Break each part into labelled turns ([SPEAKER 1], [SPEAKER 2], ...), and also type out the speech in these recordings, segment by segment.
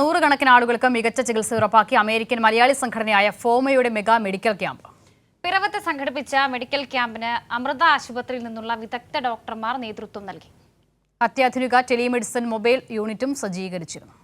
[SPEAKER 1] നൂറുകണക്കിന് ആളുകൾക്ക് മികച്ച ചികിത്സ ഉറപ്പാക്കി അമേരിക്കൻ മലയാളി സംഘടനയായ ഫോമയുടെ മെഗാ മെഡിക്കൽ ക്യാമ്പ്.
[SPEAKER 2] പിറവത്ത് സംഘടിപ്പിച്ച മെഡിക്കൽ ക്യാമ്പിന് അമൃത ആശുപത്രിയിൽ നിന്നുള്ള വിദഗ്ധ ഡോക്ടർമാർ നേതൃത്വം നൽകി.
[SPEAKER 1] അത്യാധുനിക ടെലിമെഡിസിൻ മൊബൈൽ യൂണിറ്റും സജ്ജീകരിച്ചിരുന്നു.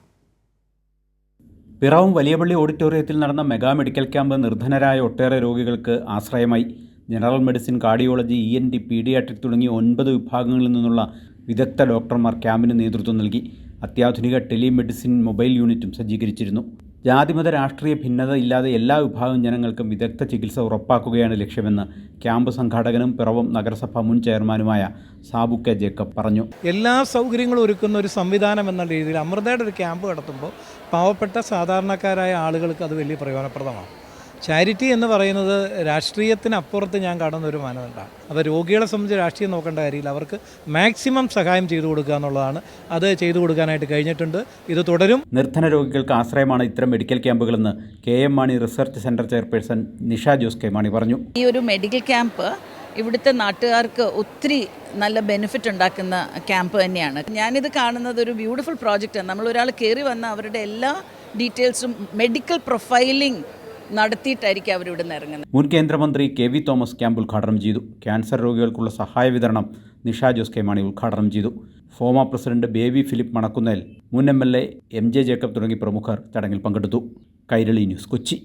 [SPEAKER 3] പിറവം വലിയപള്ളി ഓഡിറ്റോറിയത്തിൽ നടന്ന മെഗാ മെഡിക്കൽ ക്യാമ്പ് നിർധനരായ ഒട്ടേറെ രോഗികൾക്ക് ആശ്രയമായി. General medicine cardiology E N T paediatric തുടങ്ങിയ ഒൻപത് വിഭാഗങ്ങളിൽ നിന്നുള്ള വിദഗ്ധ ഡോക്ടർമാർ ക്യാമ്പിന് നേതൃത്വം നൽകി. അത്യാധുനിക ടെലിമെഡിസിൻ മൊബൈൽ യൂണിറ്റും സജ്ജീകരിച്ചിരുന്നു. ജാതിമത രാഷ്ട്രീയ ഭിന്നത ഇല്ലാതെ എല്ലാ വിഭാഗം ജനങ്ങൾക്കും വിദഗ്ധ ചികിത്സ ഉറപ്പാക്കുകയാണ് ലക്ഷ്യമെന്ന് ക്യാമ്പ് സംഘാടകനും പിറവം നഗരസഭ മുൻ ചെയർമാനുമായ സാബു കെ ജേക്കബ് പറഞ്ഞു.
[SPEAKER 4] എല്ലാ സൗകര്യങ്ങളും ഒരുക്കുന്ന ഒരു സംവിധാനം എന്ന രീതിയിൽ അമൃതയുടെ ഒരു ക്യാമ്പ് നടത്തുമ്പോൾ പാവപ്പെട്ട സാധാരണക്കാരായ ആളുകൾക്ക് അത് വലിയ പ്രയോജനപ്രദമാണ്. ചാരിറ്റി എന്ന് പറയുന്നത് രാഷ്ട്രീയത്തിനപ്പുറത്ത് ഞാൻ കാണുന്ന ഒരു മാനദണ്ഡമാണ്. അപ്പോൾ രോഗികളെ സംബന്ധിച്ച് രാഷ്ട്രീയം നോക്കേണ്ട കാര്യമില്ല. അവർക്ക് മാക്സിമം സഹായം ചെയ്തു കൊടുക്കുക എന്നുള്ളതാണ്. അത് ചെയ്തു കൊടുക്കാനായിട്ട് കഴിഞ്ഞിട്ടുണ്ട്. ഇത് തുടരും.
[SPEAKER 3] നിർധന രോഗികൾക്ക് ആശ്രയമാണ് ഇത്തരം medical ക്യാമ്പുകളെന്ന് K M Mani research centre chairperson Nisha Jose K Mani പറഞ്ഞു.
[SPEAKER 5] ഈ ഒരു മെഡിക്കൽ ക്യാമ്പ് ഇവിടുത്തെ നാട്ടുകാർക്ക് ഒത്തിരി നല്ല ബെനിഫിറ്റ് ഉണ്ടാക്കുന്ന ക്യാമ്പ് തന്നെയാണ്. ഞാനിത് കാണുന്നത് ഒരു ബ്യൂട്ടിഫുൾ പ്രോജക്റ്റാണ്. നമ്മൾ ഒരാൾ കയറി വന്ന അവരുടെ എല്ലാ ഡീറ്റെയിൽസും മെഡിക്കൽ പ്രൊഫൈലിംഗ് നടത്തിയിട്ടായിരിക്കും അവരിവിടെ നിന്ന് ഇറങ്ങുന്നത്.
[SPEAKER 3] മുൻ കേന്ദ്രമന്ത്രി കെ വി തോമസ് ക്യാമ്പ് ഉദ്ഘാടനം ചെയ്തു. ക്യാൻസർ രോഗികൾക്കുള്ള സഹായ വിതരണം നിഷ ജോസ് കെ മാണി ഉദ്ഘാടനം ചെയ്തു. ഫോമ പ്രസിഡന്റ് ബേബി ഫിലിപ്പ് മണക്കുന്നേൽ മുൻ M L A M J Jacob തുടങ്ങി പ്രമുഖർ ചടങ്ങിൽ പങ്കെടുത്തു. കൈരളി ന്യൂസ് കൊച്ചി.